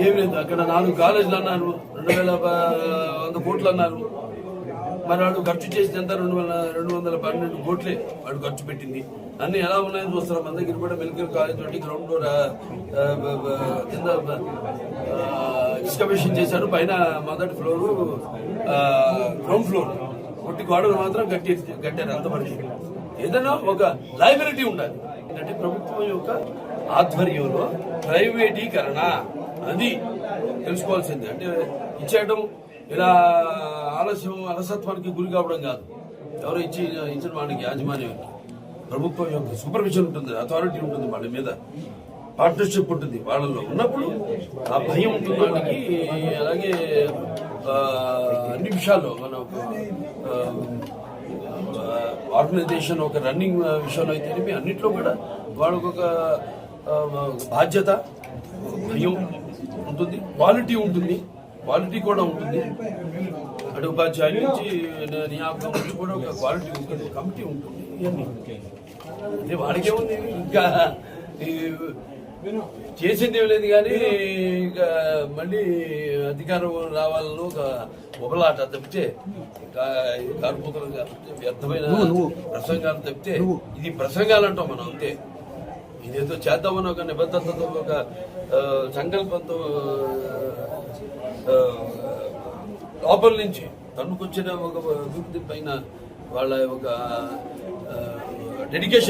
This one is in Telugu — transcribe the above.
ఏం లేదు అక్కడ నాలుగు కాలేజీలు అన్నారు రెండు వేల వంద కోట్లు అన్నారు. మరి వాడు ఖర్చు చేసినంత రెండు వేల రెండు వందల పన్నెండు కోట్లే వాడు ఖర్చు పెట్టింది. అన్ని ఎలా ఉన్నాయని చూస్తారు? మన దగ్గర కూడా మెడికల్ కాలేజ్ తోటి గ్రౌండ్ ఫ్లోర్ కింద ఎక్స్కవేషన్ చేశారు. పైన మొదటి ఫ్లోరు గ్రౌండ్ ఫ్లోర్ ఒకటి గోడలు మాత్రం కట్టి కట్టారు అంత మనిషి. ఏదైనా ఒక లైబిలిటీ ఉండాలి. ఏంటంటే ప్రభుత్వం యొక్క ఆధ్వర్యంలో ప్రైవేటీకరణ. అది తెలుసుకోవాల్సింది. అంటే ఇచ్చేయడం ఇలా ఆలస్యం అలసత్వానికి గురి కావడం కాదు. ఎవరో ఇచ్చి ఇచ్చిన వాడికి యాజమాన్యం ప్రభుత్వం యొక్క సూపర్విజన్ ఉంటుంది అథారిటీ ఉంటుంది వాళ్ళ మీద. పార్ట్నర్షిప్ ఉంటుంది వాళ్ళలో ఉన్నప్పుడు ఆ భయం ఉంటుంది వాళ్ళకి అలాగే అన్ని విషయాల్లో మన ఆర్గనైజేషన్ ఒక రన్నింగ్ విషయంలో అయితే అన్నిట్లో కూడా వాళ్ళకొక బాధ్యత భయం ఉంటుంది. క్వాలిటీ ఉంటుంది. క్వాలిటీ కూడా ఉంటుంది. అటు ఉపాధ్యాయుల నుంచి నియామకం నుంచి కూడా ఒక క్వాలిటీ ఉంటుంది. కమిటీ ఉంటుంది. ఇవన్నీ. వాడికే ఉంది ఇంకా చేసింది ఏం లేదు కానీ ఇంకా మళ్ళీ అధికారం రావాలని ఒక ఒకలాట తప్పితే కాబట్టి వ్యర్థమైన ప్రసంగాలు తప్పితే ఇది ప్రసంగాలు అంటాం మనం అంతే. ఇదేదో చేద్దామని ఒక నిబద్ధతతో ఒక ఆ, సంకల్పంతో లోపల నుంచి తన్నుకొచ్చిన ఒక అభివృద్ధి పైన వాళ్ళ ఒక డెడికేషన్